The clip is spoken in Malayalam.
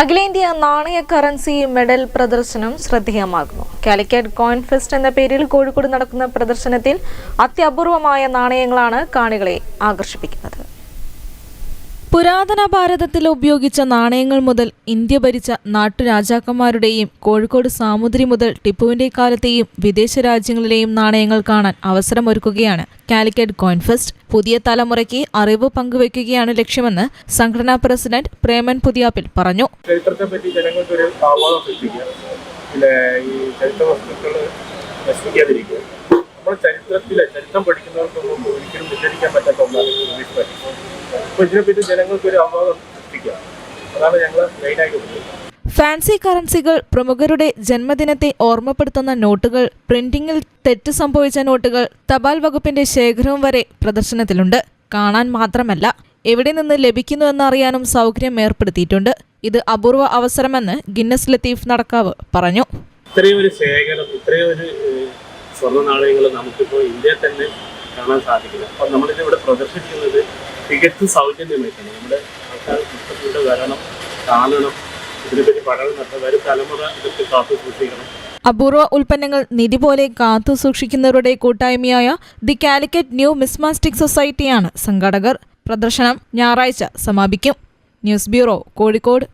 അഖിലേന്ത്യാ നാണയ കറൻസി മെഡൽ പ്രദർശനം ശ്രദ്ധേയമാകുന്നു. കാലിക്കറ്റ് കോയിൻ ഫെസ്റ്റ് എന്ന പേരിൽ കോഴിക്കോട് നടക്കുന്ന പ്രദർശനത്തിൽ അത്യപൂർവമായ നാണയങ്ങളാണ് കാണികളെ ആകർഷിപ്പിക്കുന്നത്. പുരാതന ഭാരതത്തിൽ ഉപയോഗിച്ച നാണയങ്ങൾ മുതൽ ഇന്ത്യ ഭരിച്ച നാട്ടുരാജാക്കന്മാരുടെയും കോഴിക്കോട് സാമുദ്രി മുതൽ ടിപ്പുവിന്റെ കാലത്തെയും വിദേശ രാജ്യങ്ങളിലെയും നാണയങ്ങൾ കാണാൻ അവസരമൊരുക്കുകയാണ്. കാലിക്കറ്റ് കോയിൻ ഫെസ്റ്റ് പുതിയ തലമുറയ്ക്ക് അറിവ് പങ്കുവയ്ക്കുകയാണ് ലക്ഷ്യമെന്ന് സംഘടനാ പ്രസിഡന്റ് പ്രേമൻ പുതിയാപ്പിൽ പറഞ്ഞു. ചരിത്രത്തെ പറ്റി ചരിത്ര നമ്മൾ ചരിത്രത്തിലെ ചരിത്രം പഠിക്കുന്നവർക്കൊന്നും ഒരിക്കലും വിചാരിക്കാൻ പറ്റാത്ത ഒന്നാണ് ഇംഗ്ലീഷ് പറ്റി. അപ്പോൾ ഇതിനെപ്പറ്റി ജനങ്ങൾക്ക് ഒരു അവബോധം സൃഷ്ടിക്കുക. അതാണ് ഞങ്ങൾ മെയിനായിട്ട് ഉപയോഗിക്കുന്നത് ഫാൻസി കറൻസികൾ പ്രമുഖരുടെ ജന്മദിനത്തെ ഓർമ്മപ്പെടുത്തുന്ന നോട്ടുകൾ പ്രിന്റിംഗിൽ തെറ്റ് സംഭവിച്ച നോട്ടുകൾ തപാൽ വകുപ്പിന്റെ ശേഖരവും വരെ പ്രദർശനത്തിലുണ്ട്. കാണാൻ മാത്രമല്ല എവിടെ നിന്ന് ലഭിക്കുന്നു എന്നറിയാനും സൗകര്യം ഏർപ്പെടുത്തിയിട്ടുണ്ട്. ഇത് അപൂർവ അവസരമെന്ന് ഗിന്നസ് ലത്തീഫ് നടക്കാവ് പറഞ്ഞു. ഇത്രയും ഒരു ശേഖരം ഇത്രയും ഒരു സ്വർണ നാണയങ്ങൾ നമുക്കിപ്പോൾ ഇന്ത്യയിൽ തന്നെ കാണാൻ സാധിക്കില്ല. അപ്പം നമ്മളിത് ഇവിടെ പ്രദർശിപ്പിക്കുന്നത് തികച്ചും സൗജന്യമായിട്ടാണ്. നമ്മുടെ ആൾക്കാർ ഇവിടെ വരണം കാണണം ഇതിനെപ്പറ്റി പഠനം നടത്താൻ വരും തലമുറ ഇതൊക്കെ കാത്തു സൂക്ഷിക്കണം. അപൂർവ ഉൽപ്പന്നങ്ങൾ നിധി പോലെ കാത്തു സൂക്ഷിക്കുന്നവരുടെ കൂട്ടായ്മയായ ദി കാലിക്കറ്റ് ന്യൂ മിസ്മാസ്റ്റിക് സൊസൈറ്റിയാണ് സംഘാടകർ. പ്രദർശനം ഞായറാഴ്ച സമാപിക്കും. News bureau Kozhikode.